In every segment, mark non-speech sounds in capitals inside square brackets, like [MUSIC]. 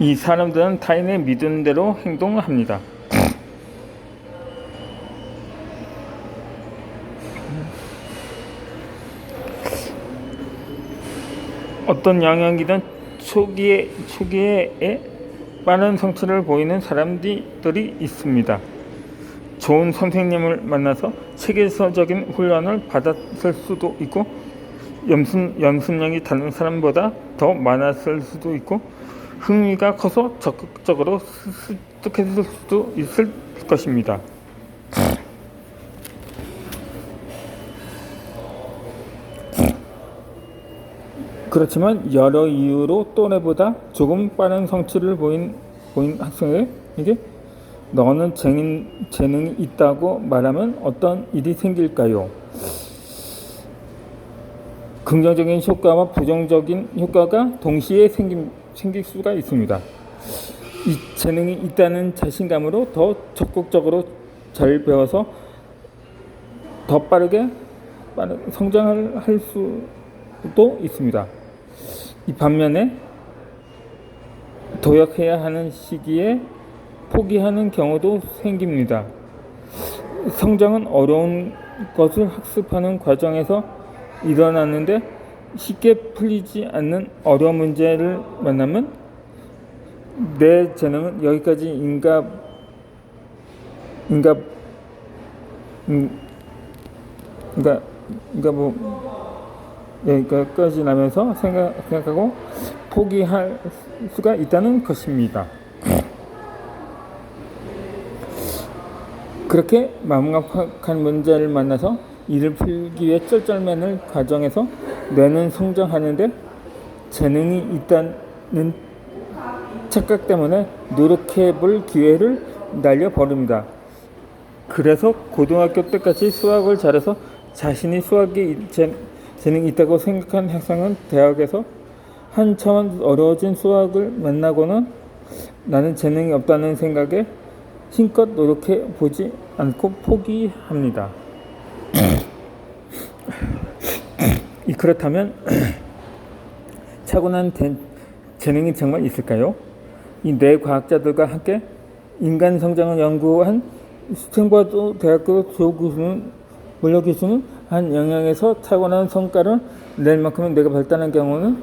이 사람들은 타인의 믿은 대로 행동합니다. 어떤 영역이든 초기에 초기에 빠른 성취를 보이는 사람들이 있습니다. 좋은 선생님을 만나서 체계적인 훈련을 받았을 수도 있고 연습, 연습량이 다른 사람보다 더 많았을 수도 있고 흥미가 커서 적극적으로 습득했을 수도 있을 것입니다. 그렇지만 여러 이유로 또래보다 조금 빠른 성취를 보인, 보인 학생에게 너는 재능, 재능이 있다고 말하면 어떤 일이 생길까요? 긍정적인 효과와 부정적인 효과가 동시에 생긴, 생길 수가 있습니다. 이 재능이 있다는 자신감으로 더 적극적으로 잘 배워서 더 빠르게 성장을 할 수도 있습니다. 이 반면에 도약해야 하는 시기에 포기하는 경우도 생깁니다. 성장은 어려운 것을 학습하는 과정에서 일어나는데 쉽게 풀리지 않는 어려운 문제를 만나면 내 재능은 여기까지인가 인가 음, 그러니까 그러니까 뭐 여기까지 나면서 생각, 생각하고 포기할 수가 있다는 것입니다. 그렇게 막막한 문제를 만나서 이를 풀기 위해 쩔쩔매는 과정에서 뇌는 성장하는데 재능이 있다는 착각 때문에 노력해 볼 기회를 날려버립니다. 그래서 고등학교 때까지 수학을 잘해서 자신이 수학에 재능이 있다고 생각한 학생은 대학에서 한참 어려워진 수학을 만나고는 나는 재능이 없다는 생각에 힘껏 노력해 보지 않고 포기합니다. 이 그렇다면 [CLEARS THROAT] 차고난 재능이 정말 있을까요? 이네 과학자들과 함께 인간 성장을 연구한 스탠퍼드 대학교 조 교수는 물려 교수는 한 영역에서 타고난 성과를 낼 만큼 내가 발달한 경우는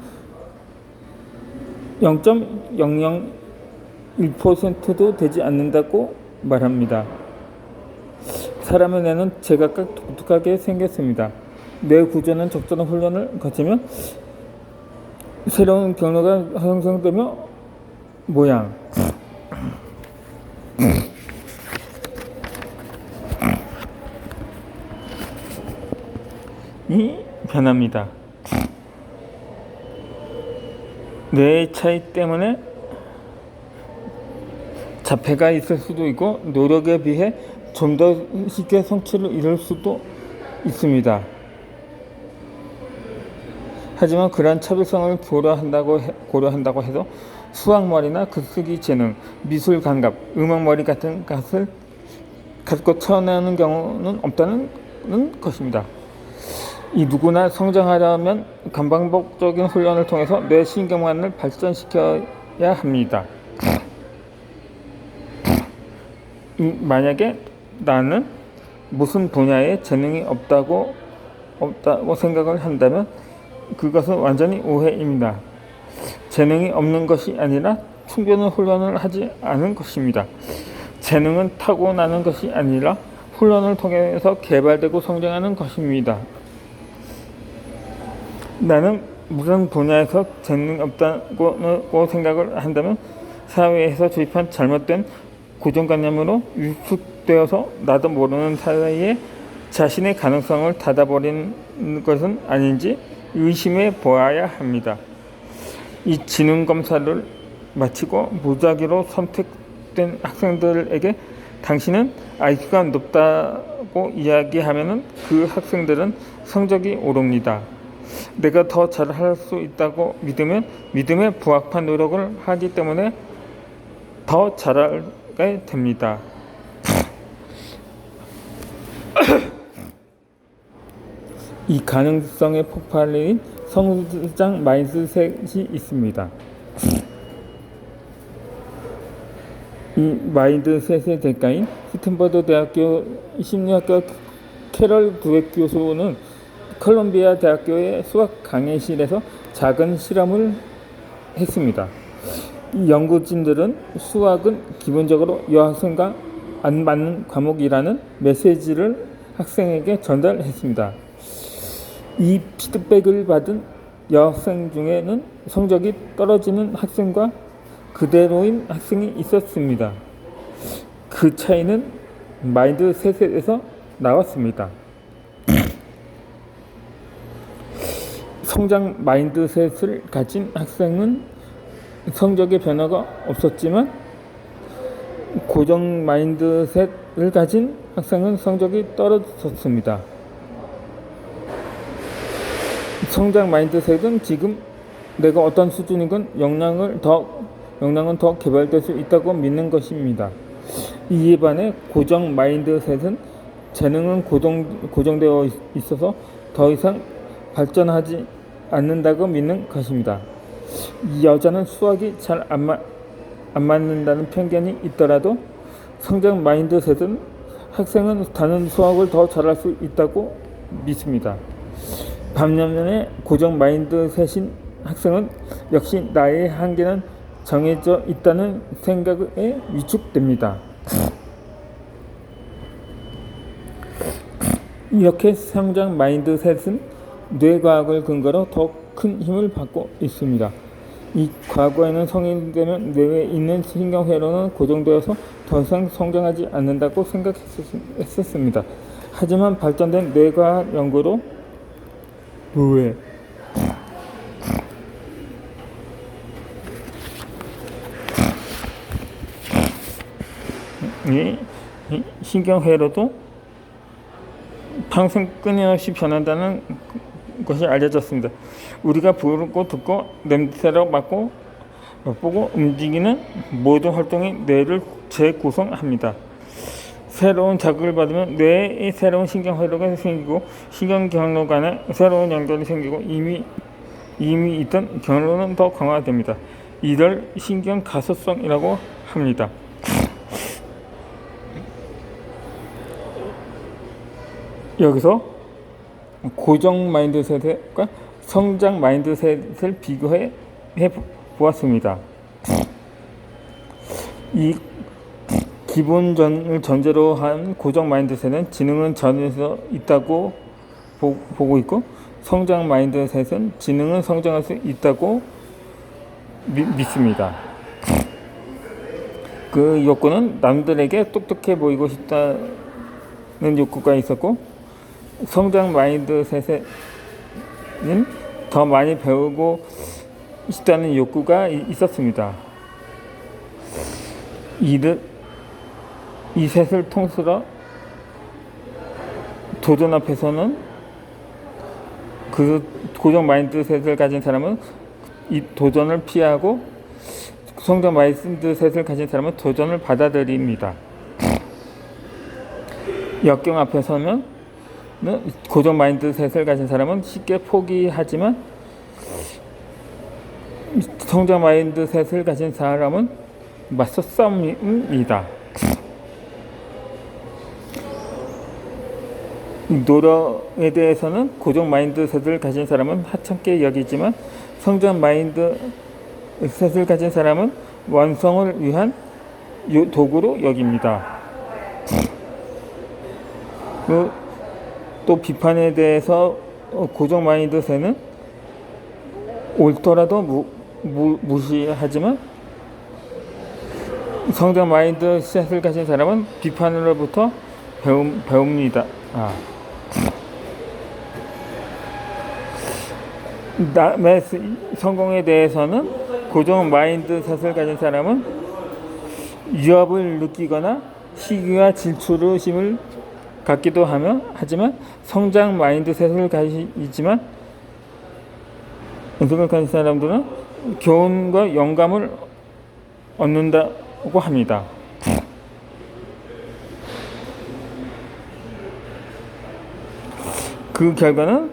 0.001%도 되지 않는다고 말합니다. 사람의 뇌는 제각각 독특하게 생겼습니다. 뇌 구조는 적절한 훈련을 거치면 새로운 경로가 형성되며 모양 이 변합니다. 뇌의 차이 때문에 자폐가 있을 수도 있고 노력에 비해 좀 더 쉽게 성취를 이룰 수도 있습니다. 하지만 그러한 차별성을 고려한다고, 해, 고려한다고 해도 수학머리나 글쓰기 재능, 미술 감각, 음악머리 같은 것을 갖고 태어나는 경우는 없다는 것입니다. 이 누구나 성장하려면 감방복적인 훈련을 통해서 뇌 신경만을 발전시켜야 합니다. 만약에 나는 무슨 분야에 재능이 없다고 없다고 생각을 한다면 그것은 완전히 오해입니다. 재능이 없는 것이 아니라 충분한 훈련을 하지 않은 것입니다. 재능은 타고나는 것이 아니라 훈련을 통해서 개발되고 성장하는 것입니다. 나는 무슨 분야에서 재능이 없다고 생각을 한다면 사회에서 주입한 잘못된 고정관념으로 위축되어서 나도 모르는 사이에 자신의 가능성을 닫아버리는 것은 아닌지 의심해 보아야 합니다. 이 지능 검사를 마치고 무작위로 선택된 학생들에게 당신은 IQ가 높다고 이야기하면 그 학생들은 성적이 오릅니다. 내가 더 잘할 수 있다고 믿으면 믿음에 부합한 노력을 하기 때문에 더 잘하게 됩니다. 이 가능성의 폭발인 성장 마인드셋이 있습니다. 이 마인드셋의 대가인 스탠퍼드 대학교 심리학과 캐럴 두액 교수는 컬럼비아 대학교의 수학 강의실에서 작은 실험을 했습니다. 이 연구진들은 수학은 기본적으로 여학생과 안 맞는 과목이라는 메시지를 학생에게 전달했습니다. 이 피드백을 받은 여학생 중에는 성적이 떨어지는 학생과 그대로인 학생이 있었습니다. 그 차이는 마인드셋에서 나왔습니다. 성장 마인드셋을 가진 학생은 성적의 변화가 없었지만 고정 마인드셋을 가진 학생은 성적이 떨어졌습니다. 성장 마인드셋은 지금 내가 어떤 수준이건 역량을 더 역량은 더 개발될 수 있다고 믿는 것입니다. 이에 반해 고정 마인드셋은 재능은 고정, 고정되어 있어서 더 이상 발전하지 않는다고 믿는 것입니다. 이 여자는 수학이 잘안 맞, 안 맞는다는 편견이 있더라도 성장 마인드셋은 학생은 다른 수학을 더 잘할 수 있다고 믿습니다. 반면에 고정 마인드셋인 학생은 역시 나의 한계는 정해져 있다는 생각에 위축됩니다. 이렇게 성장 마인드셋은 뇌과학을 근거로 더 큰 힘을 받고 있습니다. 이 과거에는 성인이 되면 뇌에 있는 신경회로는 고정되어서 더 이상 성장하지 않는다고 생각했었습니다. 하지만 발전된 뇌과학 연구로 뇌 이, 이 신경회로도 평생 끊임없이 변한다는 것이 알려졌습니다. 우리가 보고 듣고 냄새로 맡고 보고 움직이는 모든 활동이 뇌를 재구성합니다. 새로운 자극을 받으면 뇌에 새로운 신경 회로가 생기고 신경 경로 간에 새로운 연결이 생기고 이미 이미 있던 경로는 더 강화됩니다. 이를 신경 가소성이라고 합니다. 여기서 고정 마인드셋과 성장 마인드셋을 비교해 보았습니다. 이 기본전을 전제로 한 고정 마인드셋은 지능은 전에서 있다고 보, 고 있고 성장 마인드셋은 지능은 성장할 수 있다고 미, 믿습니다. 그 욕구는 남들에게 똑똑해 보이고 싶다는 욕구가 있었고 성장 마인드셋에는 더 많이 배우고 싶다는 욕구가 있었습니다. 이를 이 셋을 통틀어 도전 앞에서는 그 고정 마인드셋을 가진 사람은 이 도전을 피하고 성장 마인드셋을 가진 사람은 도전을 받아들입니다. 역경 앞에서는 고정 마인드셋을 가진 사람은 쉽게 포기하지만 성장 마인드셋을 가진 사람은 맞서 싸웁니다. 노력에 대해서는 고정 마인드셋을 가진 사람은 하찮게 여기지만 성장 마인드셋을 가진 사람은 완성을 위한 도구로 여깁니다. 그, 또 비판에 대해서 고정 마인드셋은 옳더라도 무, 무, 무시하지만 성장 마인드셋을 가진 사람은 비판으로부터 배움, 배웁니다. 아. 남의 성공에 대해서는 고정 마인드셋을 가진 사람은 위협을 느끼거나 시기와 질투심을 갖기도 하며 하지만 성장 마인드셋을 가지지만 은성을 가진 사람들은 교훈과 영감을 얻는다고 합니다. 그 결과는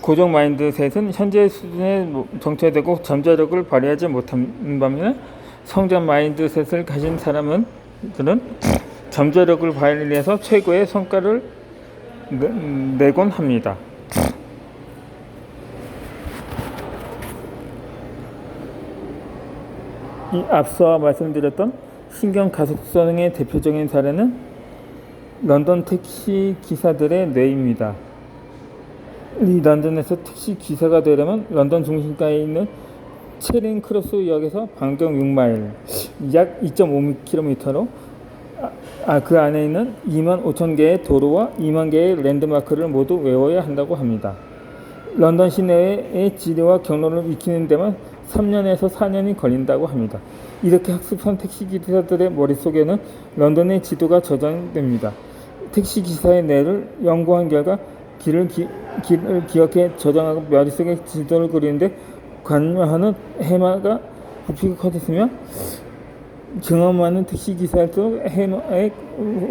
고정 마인드셋은 현재 수준에 정체되고 잠재력을 발휘하지 못한 반면에 성장 마인드셋을 가진 사람은 들은 잠재력을 발휘해서 최고의 성과를 내, 내곤 합니다. 이 앞서 말씀드렸던 신경 가속성의 대표적인 사례는 런던 택시 기사들의 뇌입니다. 이 런던에서 택시 기사가 되려면 런던 중심가에 있는 체링 크로스 역에서 반경 6마일, 약 2.5km로 아, 그 안에 있는 2만 5천 개의 도로와 2만 개의 랜드마크를 모두 외워야 한다고 합니다. 런던 시내의 지리와 경로를 익히는 데만 3년에서 4년이 걸린다고 합니다. 이렇게 학습한 택시 기사들의 머릿속에는 런던의 지도가 저장됩니다. 택시 기사의 뇌를 연구한 결과 길을, 기, 길을 기억해 저장하고 머릿속에 지도를 그리는데 관여하는 해마가 부피가 커졌으며 경험 많은 택시 기사일수록 해마의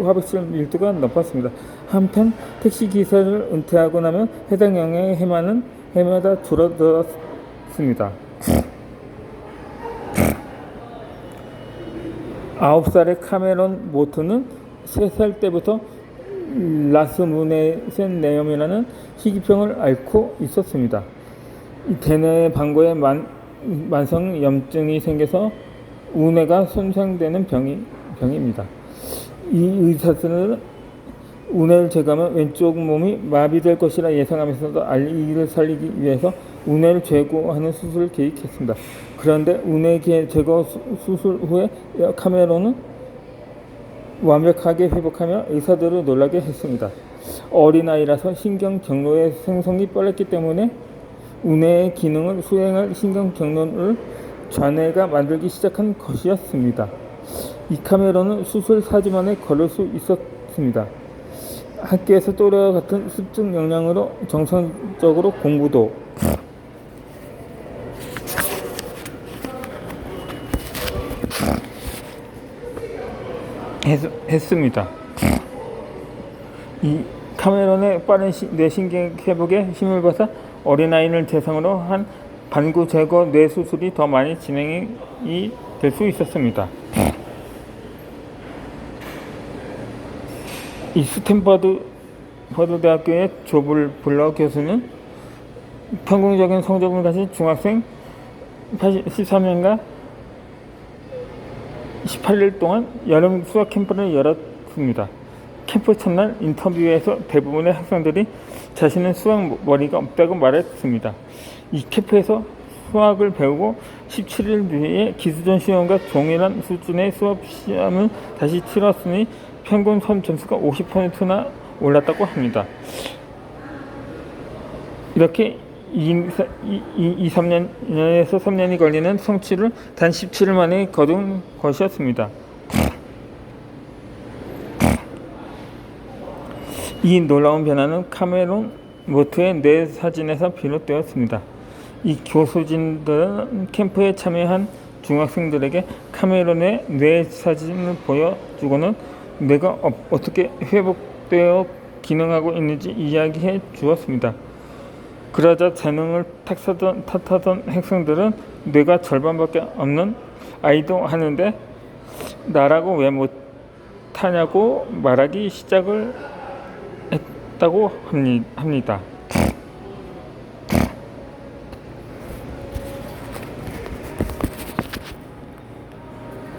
화백실 밀도가 높았습니다. 한편 택시 기사를 은퇴하고 나면 해당 영역의 해마는 해마다 줄어들었습니다. 아홉 살의 카메론 모트는 세살 때부터 라스무네센 내염이라는 희귀병을 앓고 있었습니다. 이 대뇌 방구에 만, 만성 염증이 생겨서 우뇌가 손상되는 병이, 병입니다. 이 의사들은 우뇌를 제거하면 왼쪽 몸이 마비될 것이라 예상하면서도 알리를 살리기 위해서 우뇌를 제거하는 수술을 계획했습니다. 그런데 우뇌 제거 수술 후에 카메론은 완벽하게 회복하며 의사들을 놀라게 했습니다. 어린아이라서 신경 경로의 생성이 빨랐기 때문에 우뇌의 기능을 수행할 신경 경로를 좌뇌가 만들기 시작한 것이었습니다. 이 카메론은 수술 4주 만에 걸을 수 있었습니다. 학교에서 또래와 같은 습득 역량으로 정상적으로 공부도 했, 했습니다. 이 카메론의 빠른 시, 뇌신경 회복에 힘을 받아 어린아이를 대상으로 한 반구 제거 뇌 수술이 더 많이 진행이 될 수 있었습니다. 이 스탠퍼드 퍼드 대학교의 조블 블러 교수는 평균적인 성적을 가진 중학생 13년과 18일 동안 여름 수학 캠프를 열었습니다. 캠프 첫날 인터뷰에서 대부분의 학생들이 자신은 수학 머리가 없다고 말했습니다. 이 캠프에서 수학을 배우고 17일 뒤에 기수전 시험과 동일한 수준의 수업 시험을 다시 치렀으니 평균 수험 점수가 50%나 올랐다고 합니다. 이렇게 2, 2, 3년에서 3년이 걸리는 성취를 단 17일 만에 거둔 것이었습니다. 이 놀라운 변화는 카메론 모트의 뇌 사진에서 비롯되었습니다. 이 교수진들은 캠프에 참여한 중학생들에게 카메론의 뇌 사진을 보여주고는 뇌가 어, 어떻게 회복되어 기능하고 있는지 이야기해 주었습니다. 그러자 재능을 탓하던, 탓하던 학생들은 뇌가 절반밖에 없는 아이도 하는데 나라고 왜 못하냐고 말하기 시작을 했다고 합니다.